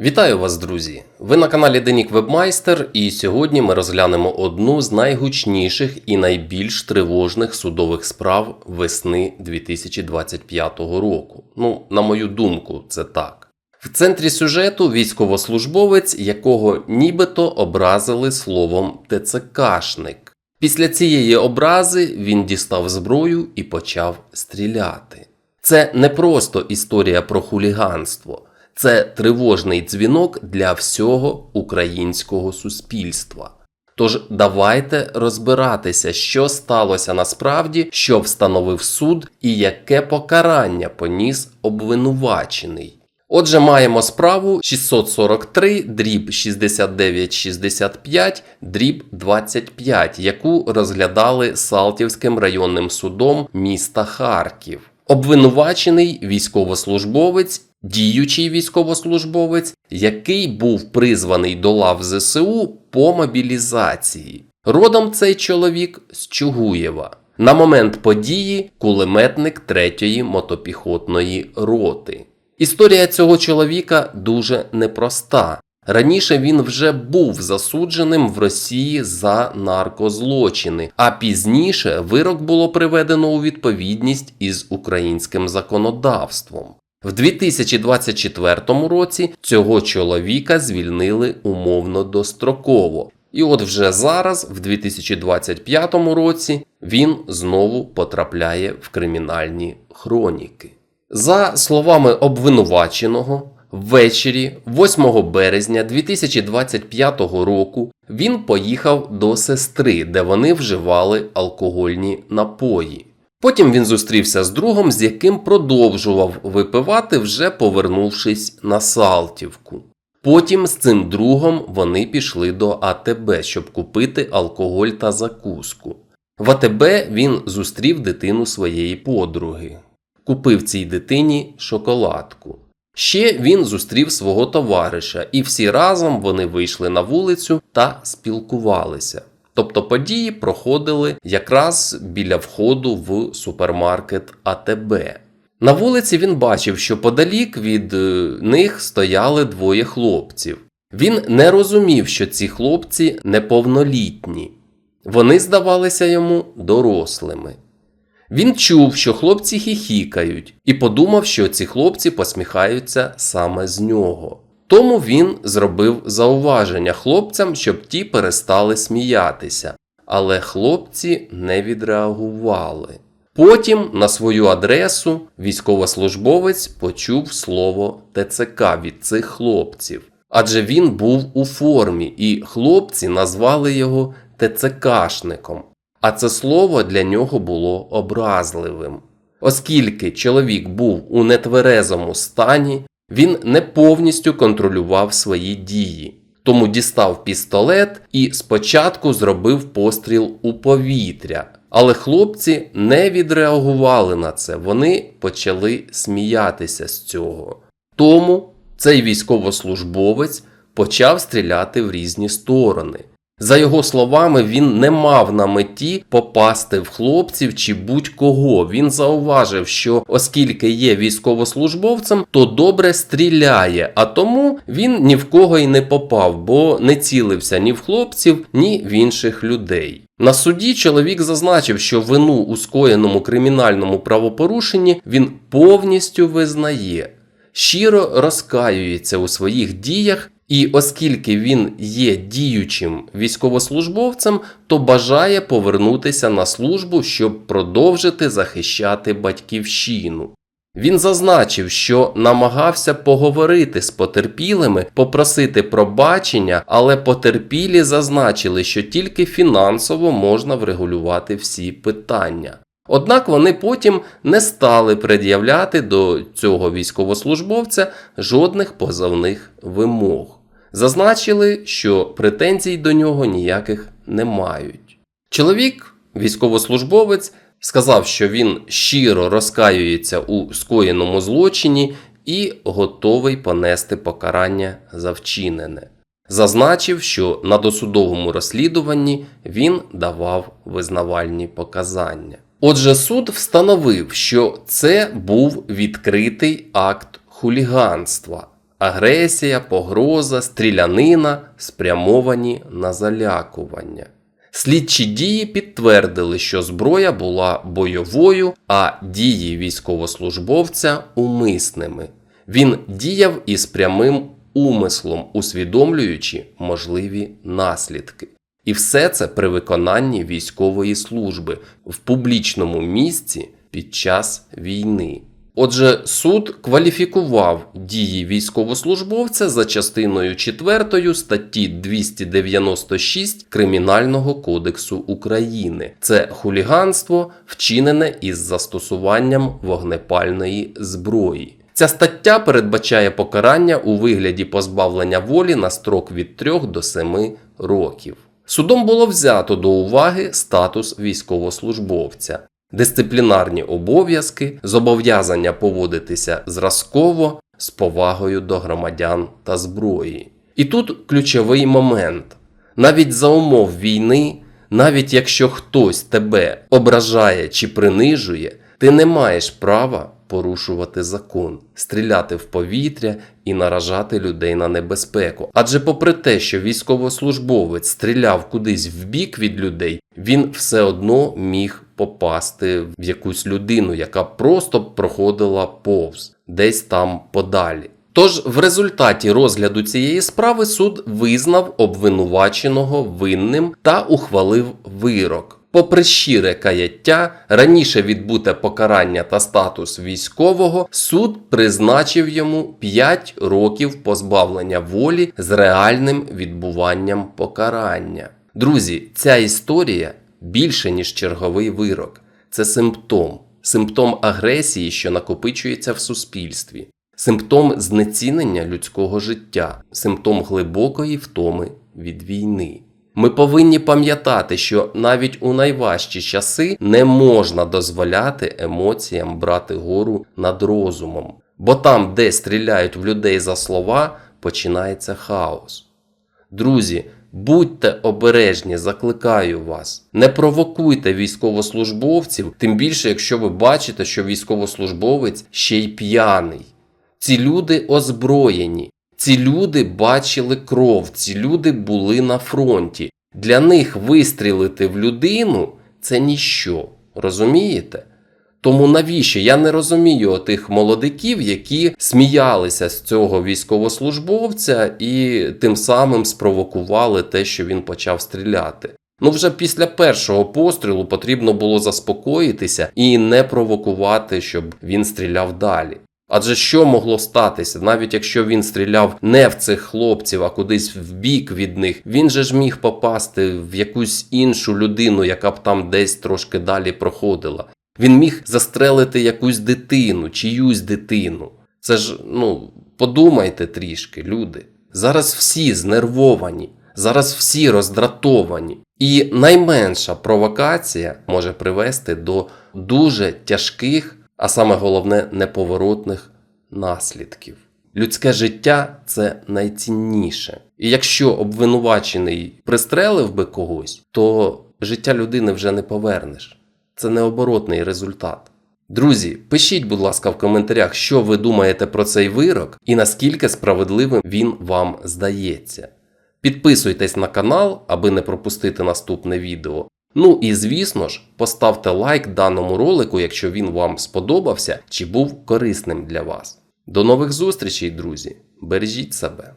Вітаю вас, друзі! Ви на каналі Денік Вебмайстер, і сьогодні ми розглянемо одну з найгучніших і найбільш тривожних судових справ весни 2025 року. Ну, на мою думку, це так. В центрі сюжету військовослужбовець, якого нібито образили словом ТЦКшник. Після цієї образи він дістав зброю і почав стріляти. Це не просто історія про хуліганство. Це тривожний дзвінок для всього українського суспільства. Тож давайте розбиратися, що сталося насправді, що встановив суд і яке покарання поніс обвинувачений. Отже, маємо справу 643 дріб 6965 дріб 25, яку розглядали Салтівським районним судом міста Харків. Обвинувачений військовослужбовець, діючий військовослужбовець, який був призваний до лав ЗСУ по мобілізації. Родом цей чоловік з Чугуєва. На момент події кулеметник 3-ї мотопіхотної роти. Історія цього чоловіка дуже непроста. Раніше він вже був засудженим в Росії за наркозлочини, а пізніше вирок було приведено у відповідність із українським законодавством. В 2024 році цього чоловіка звільнили умовно достроково. І от вже зараз, в 2025 році, він знову потрапляє в кримінальні хроніки. За словами обвинуваченого, ввечері 8 березня 2025 року він поїхав до сестри, де вони вживали алкогольні напої. Потім він зустрівся з другом, з яким продовжував випивати, вже повернувшись на Салтівку. Потім з цим другом вони пішли до АТБ, щоб купити алкоголь та закуску. В АТБ він зустрів дитину своєї подруги, купив цій дитині шоколадку. Ще він зустрів свого товариша, і всі разом вони вийшли на вулицю та спілкувалися. Тобто події проходили якраз біля входу в супермаркет АТБ. На вулиці він бачив, що подалік від е, них стояли двоє хлопців. Він не розумів, що ці хлопці неповнолітні. Вони здавалися йому дорослими. Він чув, що хлопці хіхікають, і подумав, що ці хлопці посміхаються саме з нього. Тому він зробив зауваження хлопцям, щоб ті перестали сміятися, але хлопці не відреагували. Потім на свою адресу військовослужбовець почув слово ТЦК від цих хлопців, адже він був у формі, і хлопці назвали його ТЦКшником. А це слово для нього було образливим. Оскільки чоловік був у нетверезому стані, він не повністю контролював свої дії, тому дістав пістолет і спочатку зробив постріл у повітря. Але хлопці не відреагували на це, вони почали сміятися з цього. Тому цей військовослужбовець почав стріляти в різні сторони. За його словами, він не мав на меті попасти в хлопців чи будь-кого. Він зауважив, що оскільки є військовослужбовцем, то добре стріляє, а тому він ні в кого й не попав, бо не цілився ні в хлопців, ні в інших людей. На суді чоловік зазначив, що вину у скоєному кримінальному правопорушенні він повністю визнає, щиро розкаюється у своїх діях. І оскільки він є діючим військовослужбовцем, то бажає повернутися на службу, щоб продовжити захищати батьківщину. Він зазначив, що намагався поговорити з потерпілими, попросити пробачення, але потерпілі зазначили, що тільки фінансово можна врегулювати всі питання. Однак вони потім не стали пред'являти до цього військовослужбовця жодних позовних вимог. Зазначили, що претензій до нього ніяких не мають. Чоловік, військовослужбовець, сказав, що він щиро розкаюється у скоєному злочині і готовий понести покарання за вчинене. Зазначив, що на досудовому розслідуванні він давав визнавальні показання. Отже, суд встановив, що це був відкритий акт хуліганства. Агресія, погроза, стрілянина спрямовані на залякування. Слідчі дії підтвердили, що зброя була бойовою, а дії військовослужбовця умисними. Він діяв із прямим умислом, усвідомлюючи можливі наслідки. І все це при виконанні військової служби в публічному місці під час війни. Отже, суд кваліфікував дії військовослужбовця за частиною 4 статті 296 Кримінального кодексу України. Це хуліганство, вчинене із застосуванням вогнепальної зброї. Ця стаття передбачає покарання у вигляді позбавлення волі на строк від 3 до 7 років. Судом було взято до уваги статус військовослужбовця, дисциплінарні обов'язки, зобов'язання поводитися зразково з повагою до громадян та зброї. І тут ключовий момент: навіть за умов війни, навіть якщо хтось тебе ображає чи принижує, ти не маєш права порушувати закон, стріляти в повітря і наражати людей на небезпеку. Адже, попри те, що військовослужбовець стріляв кудись в бік від людей, він все одно міг попасти в якусь людину, яка просто проходила повз, десь там подалі. Тож в результаті розгляду цієї справи суд визнав обвинуваченого винним та ухвалив вирок. Попри щире каяття, раніше відбуте покарання та статус військового, суд призначив йому 5 років позбавлення волі з реальним відбуванням покарання. Друзі, ця історія більше ніж черговий вирок. Це симптом, симптом агресії, що накопичується в суспільстві, симптом знецінення людського життя, симптом глибокої втоми від війни. Ми повинні пам'ятати, що навіть у найважчі часи не можна дозволяти емоціям брати гору над розумом, бо там, де стріляють в людей за слова, починається хаос. Друзі, будьте обережні, закликаю вас. Не провокуйте військовослужбовців, тим більше, якщо ви бачите, що військовослужбовець ще й п'яний. Ці люди озброєні. Ці люди бачили кров, ці люди були на фронті. Для них вистрілити в людину це ніщо. Розумієте? Тому навіщо? Я не розумію тих молодиків, які сміялися з цього військовослужбовця і тим самим спровокували те, що він почав стріляти. Ну, вже після першого пострілу потрібно було заспокоїтися і не провокувати, щоб він стріляв далі. Адже що могло статися, навіть якщо він стріляв не в цих хлопців, а кудись в бік від них, він же ж міг попасти в якусь іншу людину, яка б там десь трошки далі проходила. Він міг застрелити якусь дитину, чиюсь дитину. Це ж, ну, подумайте трішки, люди. Зараз всі знервовані, зараз всі роздратовані. І найменша провокація може привести до дуже тяжких а саме головне неповоротних наслідків. Людське життя це найцінніше. І якщо обвинувачений пристрелив би когось, то життя людини вже не повернеш. Це необоротний результат. Друзі, пишіть, будь ласка, в коментарях, що ви думаєте про цей вирок і наскільки справедливим він вам здається. Підписуйтесь на канал, аби не пропустити наступне відео. Ну і звісно ж, поставте лайк даному ролику, якщо він вам сподобався чи був корисним для вас. До нових зустрічей, друзі! Бережіть себе!